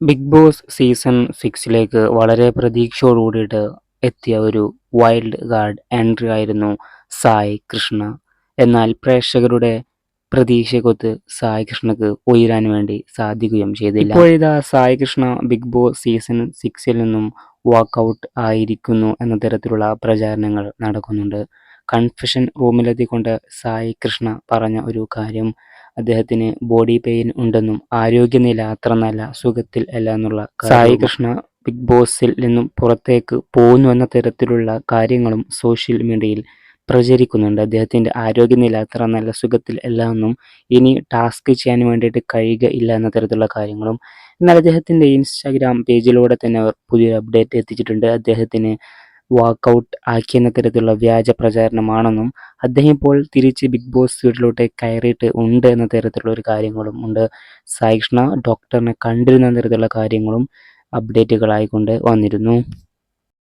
Big boss season സിക്സിലേക്ക് വളരെ പ്രതീക്ഷയോടുകൂടിയിട്ട് എത്തിയ ഒരു വൈൽഡ് കാർഡ് എൻട്രി ആയിരുന്നു സായി കൃഷ്ണ. എന്നാൽ പ്രേക്ഷകരുടെ പ്രതീക്ഷയ്ക്കൊത്ത് സായി കൃഷ്ണക്ക് ഉയരാൻ വേണ്ടി സാധിക്കുകയും ചെയ്തില്ല. ഇപ്പോഴിതാ Sai Krishna Bigg Boss season സിക്സിൽ നിന്നും വാക്കൗട്ട് ആയിരിക്കുന്നു എന്ന തരത്തിലുള്ള പ്രചാരണങ്ങൾ നടക്കുന്നുണ്ട്. കൺഫ്യൂഷൻ റൂമിലെത്തിക്കൊണ്ട് സായി കൃഷ്ണ പറഞ്ഞ ഒരു കാര്യം അദ്ദേഹത്തിന് ബോഡി പെയിൻ ഉണ്ടെന്നും ആരോഗ്യനില അത്ര നല്ല സുഖത്തിൽ അല്ല എന്നുള്ള സായി കൃഷ്ണ ബിഗ് ബോസിൽ നിന്നും പുറത്തേക്ക് പോകുന്നു എന്ന തരത്തിലുള്ള കാര്യങ്ങളും സോഷ്യൽ മീഡിയയിൽ പ്രചരിക്കുന്നുണ്ട്. അദ്ദേഹത്തിന്റെ ആരോഗ്യനില അത്ര നല്ല സുഖത്തിൽ അല്ല എന്നും ഇനി ടാസ്ക് ചെയ്യാൻ വേണ്ടിയിട്ട് കഴിയുക ഇല്ല എന്ന തരത്തിലുള്ള കാര്യങ്ങളും. എന്നാൽ അദ്ദേഹത്തിന്റെ ഇൻസ്റ്റാഗ്രാം പേജിലൂടെ തന്നെ അവർ പുതിയൊരു അപ്ഡേറ്റ് എത്തിച്ചിട്ടുണ്ട്. അദ്ദേഹത്തിന് വാക്കൗട്ട് ആക്കിയെന്ന തരത്തിലുള്ള വ്യാജ പ്രചാരണമാണെന്നും അദ്ദേഹം ഇപ്പോൾ തിരിച്ച് ബിഗ് ബോസ് വീട്ടിലോട്ട് കയറിയിട്ട് ഉണ്ട് എന്ന തരത്തിലുള്ള ഒരു കാര്യങ്ങളും ഉണ്ട്. സായിഷ്ണ ഡോക്ടറിനെ കണ്ടിരുന്ന തരത്തിലുള്ള കാര്യങ്ങളും അപ്ഡേറ്റുകളായിക്കൊണ്ട് വന്നിരുന്നു.